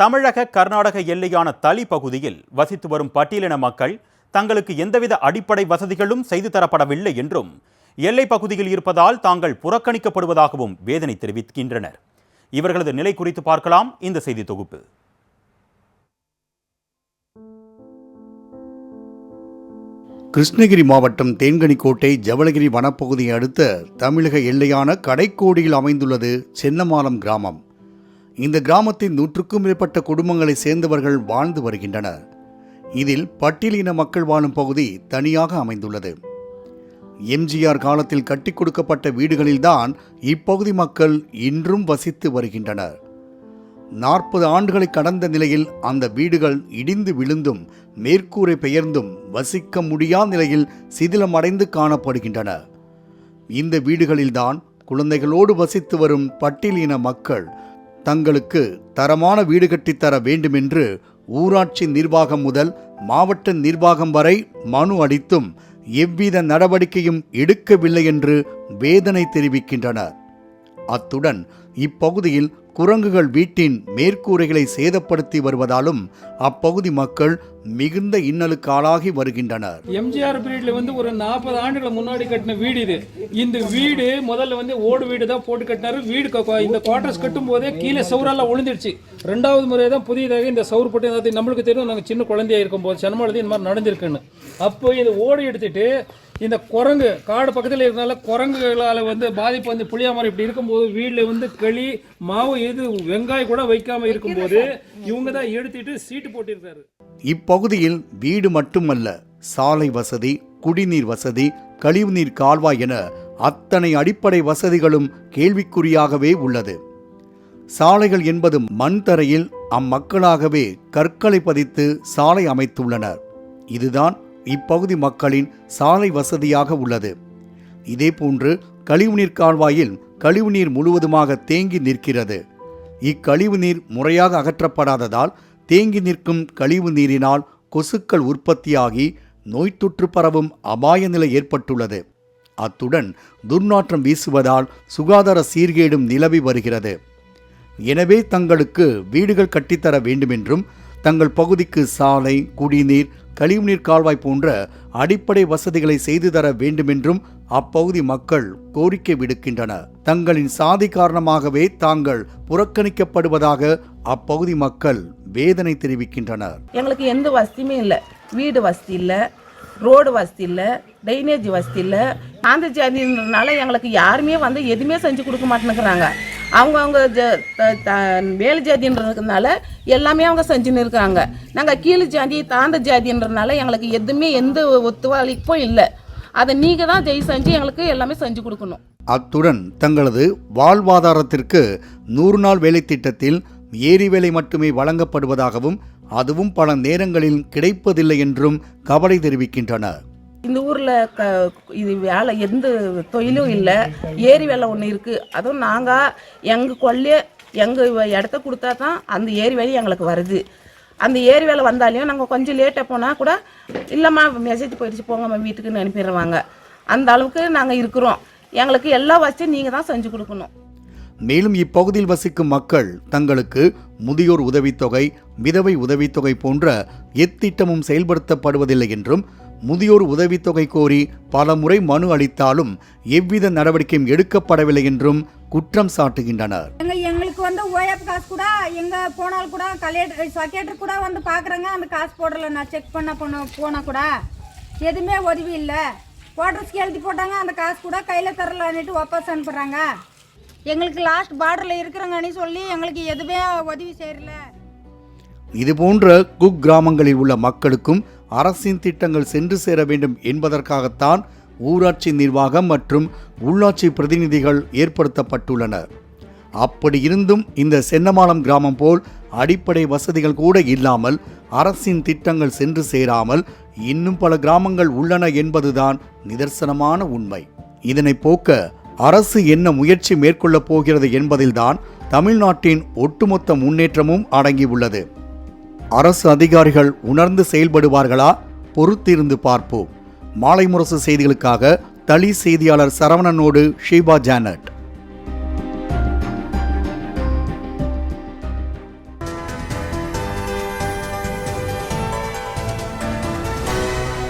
தமிழக கர்நாடக எல்லையான தளி பகுதியில் வசித்து வரும் பட்டியலின மக்கள் தங்களுக்கு எந்தவித அடிப்படை வசதிகளும் செய்து தரப்படவில்லை என்றும் எல்லை பகுதியில் இருப்பதால் தாங்கள் புறக்கணிக்கப்படுவதாகவும் வேதனை தெரிவிக்கின்றனர். இவர்களது நிலை குறித்து பார்க்கலாம் இந்த செய்தி தொகுப்பு. கிருஷ்ணகிரி மாவட்டம் தேன்கனிக்கோட்டை ஜவளகிரி வனப்பகுதியை அடுத்த தமிழக எல்லையான கடைக்கோடியில் அமைந்துள்ளது சென்னமாலம் கிராமம். இந்த கிராமத்தின் நூற்றுக்கும் மேற்பட்ட குடும்பங்களை சேர்ந்தவர்கள் வாழ்ந்து வருகின்றனர். இதில் பட்டியலின மக்கள் வாழும் பகுதி தனியாக அமைந்துள்ளது. எம்ஜிஆர் காலத்தில் கட்டி கொடுக்கப்பட்ட வீடுகளில்தான் இப்பகுதி மக்கள் இன்றும் வசித்து வருகின்றனர். நாற்பது ஆண்டுகளை கடந்த நிலையில் அந்த வீடுகள் இடிந்து விழுந்தும் மேற்கூரை பெயர்ந்தும் வசிக்க முடியாத நிலையில் சிதிலமடைந்து காணப்படுகின்றன. இந்த வீடுகளில்தான் குழந்தைகளோடு வசித்து வரும் பட்டியலின மக்கள் தங்களுக்கு தரமான வீடு கட்டித்தர வேண்டுமென்று ஊராட்சி நிர்வாகம் முதல் மாவட்ட நிர்வாகம் வரை மனு அளித்தும் எவ்வித நடவடிக்கையும் எடுக்கவில்லை என்று வேதனை தெரிவிக்கின்றனர். அத்துடன் இப்பகுதியில் குரங்குகள் வீட்டின் மேற்கூரைகளை சேதப்படுத்தி வருவதாலும் அப்பகுதி மக்கள் மிகுந்த இன்னலுக்கு ஆளாகி வருகின்றனர். எம்ஜிஆர் பீரியட்ல வந்து ஒரு நாற்பது ஆண்டுகள் முன்னாடி கட்டின வீடு இது. இந்த வீடு முதல்ல வந்து ஓடு வீடு தான் போட்டு கட்டினாரு. வீடு க- இந்த குவார்டர்ஸ் கட்டும் போதே கீழே சவுரெல்லாம் விழுந்துருச்சு ரெண்டாவது முறை தான் புதியதாக இந்த சவுர் போட்டு நம்மளுக்கு தெரியும். நாங்கள் சின்ன குழந்தையா இருக்கும்போது சென்னமாலதி இந்த மாதிரி நடந்திருக்குன்னு. அப்போ இந்த ஓடு எடுத்துட்டு இந்த குரங்கு காடு பக்கத்தில் இருக்கனால குரங்குகளால் வந்து பாதிப்பு வந்து புளியா மரம் இப்படி இருக்கும்போது வீட்டில் வந்து களி மாவு எது வெங்காயம் கூட வைக்காம இருக்கும்போது இவங்க தான் எடுத்துட்டு சீட்டு போட்டிருக்காரு. இப்பகுதியில் வீடு மட்டுமல்ல சாலை வசதி குடிநீர் வசதி கழிவுநீர் கால்வாய் என அத்தனை அடிப்படை வசதிகளும் கேள்விக்குறியாகவே உள்ளது. சாலைகள் என்பது மண் தரையில் அம்மக்களாகவே கற்களை பதித்து சாலை அமைத்துள்ளனர். இதுதான் இப்பகுதி மக்களின் சாலை வசதியாக உள்ளது. இதேபோன்று கழிவுநீர் கால்வாயில் கழிவுநீர் முழுவதுமாக தேங்கி நிற்கிறது. இக்கழிவுநீர் முறையாக அகற்றப்படாததால் தேங்கி நிற்கும் கழிவு நீரினால் கொசுக்கள் உற்பத்தியாகி நோய் தொற்று பரவும் அபாய நிலை ஏற்பட்டுள்ளது. அத்துடன் துர்நாற்றம் வீசுவதால் சுகாதார சீர்கேடும் நிலவி வருகிறது. எனவே தங்களுக்கு வீடுகள் கட்டித்தர வேண்டுமென்றும் தங்கள் பகுதிக்கு சாலை குடிநீர் கழிவுநீர் கால்வாய் போன்ற அடிப்படை வசதிகளை செய்து தர வேண்டுமென்றும் அப்பகுதி மக்கள் கோரிக்கை விடுக்கின்றனர். தங்களின் சாதி காரணமாகவே தாங்கள் புறக்கணிக்கப்படுவதாக அப்பகுதி மக்கள் வேதனை தெரிவிக்கின்றனர். எங்களுக்கு எந்த வசதியுமே இல்லை. வீடு வசதி இல்லை ரோடு வசதி இல்லை டைனேஜ் வசதி இல்லை. ஆந்த ஜாதின்றதுனால எங்களுக்கு யாருமே வந்து எதுவுமே செஞ்சு கொடுக்க மாட்டேங்கிறாங்க அவங்கவுங்க ஜ த- த- ஜாதின்றதுனால எல்லாமே அவங்க செஞ்சுன்னு இருக்காங்க. நாங்கள் கீழ் ஜாதி தாந்த ஜாதின்றதுனால எங்களுக்கு எதுவுமே எந்த ஒத்துழைப்பும் இல்லை. அதை நீங்கள் தான் ஜெய் செஞ்சு எங்களுக்கு எல்லாமே செஞ்சு கொடுக்கணும். அத்துடன் தங்களது வாழ்வாதாரத்திற்கு நூறு நாள் வேலை திட்டத்தில் ஏரி வேலை மட்டுமே வழங்கப்படுவதாகவும் அதுவும் பல நேரங்களில் கிடைப்பதில்லை என்றும் கவலை தெரிவிக்கின்றனர். இந்த ஊரில் க இது வேலை எந்த தொழிலும் இல்லை. ஏரி வேலை ஒன்று இருக்குது அதுவும் நாங்கள் எங்கள் கொள்ளையே எங்கள் இடத்த கொடுத்தா தான் அந்த ஏரி வேலை எங்களுக்கு வருது. அந்த ஏரி வேலை வந்தாலையும் நாங்கள் கொஞ்சம் லேட்டாக போனால் கூட இல்லைம்மா மெசேஜ் போயிடுச்சு போங்கம்மா வீட்டுக்குன்னு அனுப்பிடுவாங்க. அந்த அளவுக்கு நாங்கள் இருக்கிறோம். எங்களுக்கு எல்லா வசதியும் நீங்கள் தான் செஞ்சு கொடுக்கணும். மேலும் இப்பகுதியில் வசிக்கும் மக்கள் தங்களுக்கு முதியோர் உதவித்தொகை விதவை உதவித்தொகை போன்ற எத்திட்டமும் செயல்படுத்தப்படுவதில்லை என்றும் முதியோர் உதவித்தொகை கோரி பல முறை மனு அளித்தாலும் எவ்வித நடவடிக்கையும் எடுக்கப்படவில்லை என்றும் குற்றம் சாட்டுகின்றனர். எங்க எங்களுக்கு வந்து ஓஎஃப் காசு கூட எங்க போனால் கூட கலெக்டர் செக்ரட்டரி கூட வந்து பாக்குறாங்க. அந்த காசு போடல. நான் செக் பண்ண போன போனா கூட எதுவுமே உதவி இல்லை. குவார்டர்ஸ்க்கு எழுதி போட்டாங்க. அந்த காசு கூட கையில் தரலான்னுட்டு வாபஸ் அனுப்புறாங்க. எங்களுக்கு லாஸ்ட் பார்டரில் இருக்கிறாங்கன்னு சொல்லி எங்களுக்கு எதுவுமே உதவி செய்யல இதுபோன்ற குக் கிராமங்களில் உள்ள மக்களுக்கும் அரசின் திட்டங்கள் சென்று சேர வேண்டும் என்பதற்காகத்தான் ஊராட்சி நிர்வாகம் மற்றும் உள்ளாட்சி பிரதிநிதிகள் ஏற்படுத்தப்பட்டுள்ளனர் அப்படி இருந்தும் இந்த சென்னமாலம் கிராமம் போல் அடிப்படை வசதிகள் கூட இல்லாமல் அரசின் திட்டங்கள் சென்று சேராமல் இன்னும் பல கிராமங்கள் உள்ளன என்பதுதான் நிதர்சனமான உண்மை. இதனை போக்க அரசு என்ன முயற்சி மேற்கொள்ளப் போகிறது என்பதில்தான் தமிழ்நாட்டின் ஒட்டுமொத்த முன்னேற்றமும் அடங்கியுள்ளது. அரசு அதிகாரிகள் உணர்ந்து செயல்படுவார்களா? பொறுத்திருந்து பார்ப்போம். மாலை முரசு செய்திகளுக்காக தளி செய்தியாளர் சரவணனோடு ஷீபா ஜானட்.